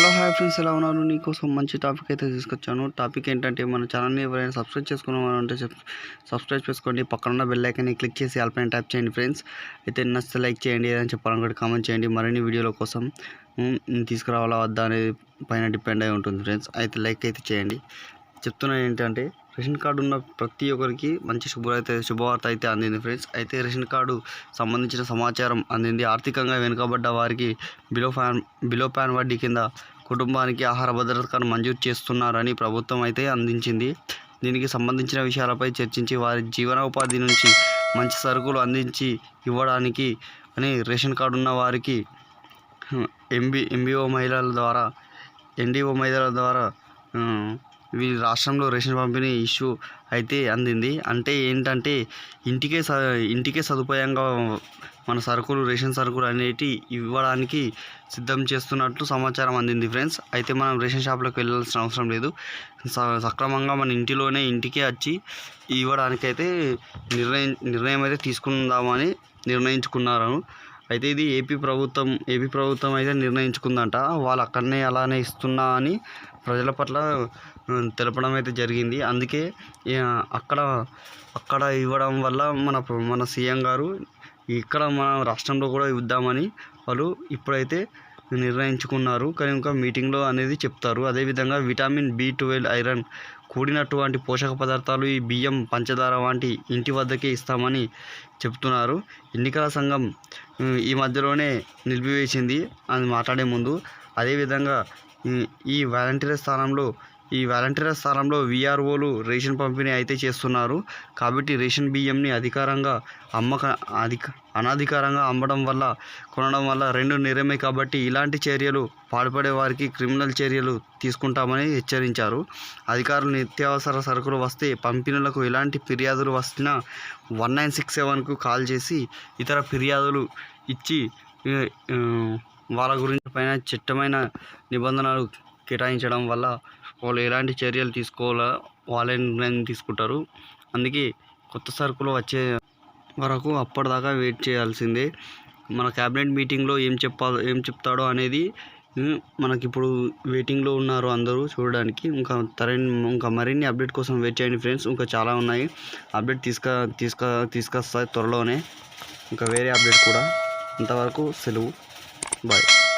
Hello hi friends ఎలా ఉన్నారు? నీకోసం మంచి టాపిక్ అయితే తీసుకొచ్చాను. టాపిక్ ఏంటంటే మన ఛానల్ని ఎవరైనా సబ్స్క్రైబ్ చేసుకున్నామంటే సబ్స్క్రైబ్ చేసుకోండి. పక్కన ఉన్న బెల్ ఐకాన్ని క్లిక్ చేసి ఆల్పైన ట్యాప్ చేయండి ఫ్రెండ్స్. అయితే నచ్చితే లైక్ చేయండి ఏదైనా చెప్పాలనుకుంటే కామెంట్ చేయండి. మరిన్ని వీడియోల కోసం తీసుకురావాలా వద్దా అనేది పైన డిపెండ్ అయి ఉంటుంది ఫ్రెండ్స్. అయితే లైక్ అయితే చేయండి. చెప్తున్నాను ఏంటంటే రేషన్ కార్డు ఉన్న ప్రతి ఒక్కరికి మంచి శుభవార్త శుభవార్త అయితే అందింది ఫ్రెండ్స్. అయితే రేషన్ కార్డు సంబంధించిన సమాచారం అందింది. ఆర్థికంగా వెనుకబడ్డ వారికి బిలో ఫ్యాన్ బిలో ప్యాన్ వడ్డీ కింద కుటుంబానికి ఆహార భద్రత కార్డు మంజూరు చేస్తున్నారని ప్రభుత్వం అయితే అందించింది. దీనికి సంబంధించిన విషయాలపై చర్చించి వారి జీవనోపాధి నుంచి మంచి సరుకులు అందించి ఇవ్వడానికి అని రేషన్ కార్డు ఉన్న వారికి ఎంబీ ఎంబీఓ మహిళల ద్వారా ఎన్డీఓ మహిళల ద్వారా ఆ, రాష్ట్రంలో రేషన్ పంపిణీ ఇష్యూ అయితే అందింది. అంటే ఏంటంటే ఇంటికే స ఇంటికే సదుపాయంగా మన సరుకులు రేషన్ సరుకులు అనేటి ఇవ్వడానికి సిద్ధం చేస్తున్నట్లు సమాచారం అందింది ఫ్రెండ్స్. అయితే మనం రేషన్ షాప్లోకి వెళ్ళాల్సిన అవసరం లేదు. స- సక్రమంగా మన ఇంటిలోనే ఇంటికే వచ్చి ఇవ్వడానికైతే నిర్ణయం నిర్ణయం అయితే తీసుకుందామని నిర్ణయించుకున్నారు. అయితే ఇది ఏపీ ప్రభుత్వం ఏపీ ప్రభుత్వం అయితే నిర్ణయించుకుందంట. వాళ్ళు అక్కడనే అలానే ఇస్తున్నా అని ప్రజల పట్ల తెలపడం అయితే జరిగింది. అందుకే అక్కడ అక్కడ ఇవ్వడం వల్ల మన మన సీఎం గారు ఇక్కడ మన రాష్ట్రంలో కూడా ఇద్దామని వాళ్ళు ఇప్పుడైతే నిర్ణయించుకున్నారు. కానీ ఇంకా మీటింగ్లో అనేది చెప్తారు. అదేవిధంగా విటమిన్ బి ట్వెల్వ్ ఐరన్ కూడినటువంటి పోషక పదార్థాలు ఈ బియ్యం పంచదార వంటి ఇంటి వద్దకే ఇస్తామని చెప్తున్నారు. ఎన్నికల సంఘం ఈ మధ్యలోనే నిలిపివేసింది అని మాట్లాడే ముందు అదేవిధంగా ఈ- ఈ వాలంటీర్ స్థానంలో ఈ వాలంటీర్ల స్థానంలో విఆర్ఓలు రేషన్ పంపిణీ అయితే చేస్తున్నారు. కాబట్టి రేషన్ బియ్యంని అధికారంగా అమ్మక అధిక అనధికారంగా అమ్మడం వల్ల కొనడం వల్ల రెండు నేరమే కాబట్టి ఇలాంటి చర్యలు పాల్పడే వారికి క్రిమినల్ చర్యలు తీసుకుంటామని హెచ్చరించారు. అధికారులు నిత్యావసర సరుకులు వస్తే పంపిణీలకు ఎలాంటి ఫిర్యాదులు వస్తున్నా వన్ నైన్ సిక్స్ సెవెన్కు కాల్ చేసి ఇతర ఫిర్యాదులు ఇచ్చి వాళ్ళ గురించి పైన చట్టమైన నిబంధనలు కేటాయించడం వల్ల వాళ్ళు ఎలాంటి చర్యలు తీసుకోవాలో వాళ్ళే నిర్ణయం తీసుకుంటారు. అందుకే కొత్త సరుకులు వచ్చే వరకు అప్పటిదాకా వెయిట్ చేయాల్సిందే. మన క్యాబినెట్ మీటింగ్లో ఏం చెప్పాలో ఏం చెప్తాడో అనేది మనకిప్పుడు వెయిటింగ్లో ఉన్నారు అందరూ చూడడానికి. ఇంకా తరైన ఇంకా మరిన్ని అప్డేట్ కోసం వెయిట్ చేయండి ఫ్రెండ్స్. ఇంకా చాలా ఉన్నాయి. అప్డేట్ తీసుక తీసుక తీసుకొస్తాయి త్వరలోనే. ఇంకా వేరే అప్డేట్ కూడా. ఇంతవరకు సెలవు. బాయ్.